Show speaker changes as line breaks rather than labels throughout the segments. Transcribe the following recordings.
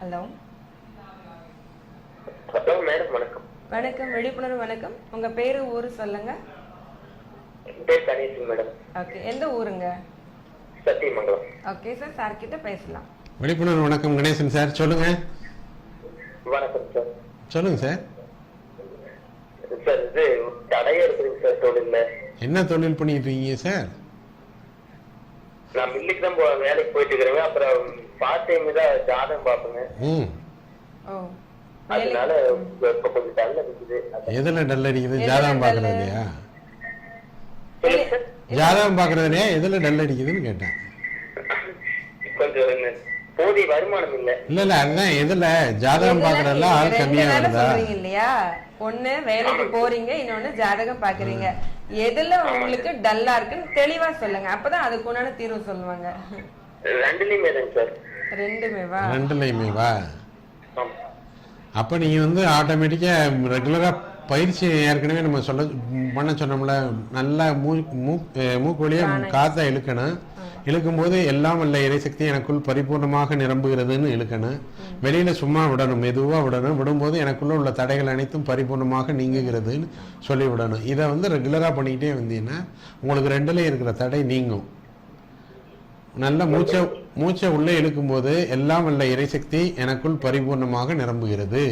Hello.
Hello madam வணக்கம்.
வணக்கம் விழிப்புணர்வு வணக்கம். உங்க பேரு ஊரு சொல்லுங்க.
பேர் கணேசன் மேடம்.
ஓகே எந்த ஊருங்க?
சத்தியமங்கலம்.
ஓகே சார் சார் கிட்ட பேசலாம்.
விழிப்புணர்வு வணக்கம் கணேசன் சார். சொல்லுங்க.
வணக்கம் சார்.
சொல்லுங்க சார்.
சார் இது தடையா இருக்குதுங்க சார் தொழில்ல.
என்ன தொழில் பண்ணிட்டு இருக்கீங்க சார்?
நான் மில்லுக்கு தான் போ- வேலைக்கு போயிட்டு இருக்கிறேங்க அப்புறம் பார்ட் டைம் தான் ஜாதகம் பார்ப்பேங்க.
ம்
ஓ.
அதனால இப்ப கொஞ்சம் டல்ல இருக்குது அதான்.
எதுல டல் அடிக்குது ஜாதகம்? பார்க்கறது இல்லையா? ஜாதகம் பார்க்கறது இல்லையா? எதுல டல் அடிக்குதுன்னு கேட்டேன்.
கொஞ்சம் போதிய வருமானம் இல்ல.
இல்ல இல்ல அதுதான் எதுல? ஜாதகம் பார்க்கறதுல ஆள் கம்மியா வருதா?
இல்லையா ஒண்ணு வேலைக்கு போறீங்க இன்னொன்னு ஜாதகம் பாக்குறீங்க எதுல உங்களுக்கு டல்லா இருக்குன்னு தெளிவா சொல்லுங்க. அப்பதான் அதுக்கு உண்டான தீர்வு சொல்லுவாங்க.
ரெண்டுலயுமே சார்.
ரெண்டுமேவா?
ரெண்டுலையுமே வா
ஆமா.
அப்ப நீங்க வந்து ஆட்டோமேட்டிக்கா ரெகுலரா பயிற்சி ஏற்கனவே நம்ம சொல்ல பண்ண சொன்னோம்ல நல்லா மூ அஹ் மூக்கு வழியா காத்தை இழுக்கணும். இழுக்கும்போது எல்லாம் வல்ல இறைசக்தி எனக்குள் பரிபூர்ணமாக நிரம்புகிறதுன்னு இழுக்கணும். வெளியில சும்மா விடணும் மெதுவாக விடணும். விடும்போது எனக்குள்ள உள்ள தடைகள் அனைத்தும் பரிபூர்ணமாக நீங்குகிறதுன்னு சொல்லி விடணும். இதை வந்து ரெகுலராக பண்ணிக்கிட்டே வந்தீங்கன்னா உங்களுக்கு ரெண்டுல இருக்கிற தடை நீங்கும். நல்ல மூச்சை மூச்சை உள்ளே இழுக்கும்போது எல்லாம் வல்ல இறைசக்தி எனக்குள் பரிபூர்ணமாக நிரம்புகிறது.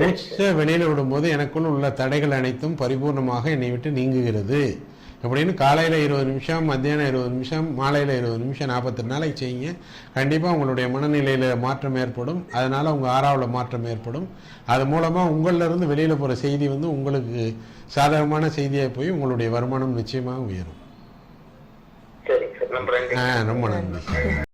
மூச்சை வெளியில விடும்போது எனக்குள் உள்ள தடைகள் அனைத்தும் பரிபூர்ணமாக என்னை விட்டு நீங்குகிறது. அப்படின்னு காலையில் இருபது நிமிஷம் மத்தியானம் இருபது நிமிஷம் மாலையில் இருபது நிமிஷம் நாற்பத்தெட்டு நாளைக்கு செய்யுங்க. கண்டிப்பாக உங்களுடைய மனநிலையில் மாற்றம் ஏற்படும். அதனால் உங்கள் ஆறாவில் மாற்றம் ஏற்படும். அது மூலமாக உங்களிலிருந்து வெளியில் போகிற செய்தி வந்து உங்களுக்கு சாதகமான செய்தியாக போய் உங்களுடைய வருமானம் நிச்சயமாக உயரும். ஆ ரொம்ப நன்றி.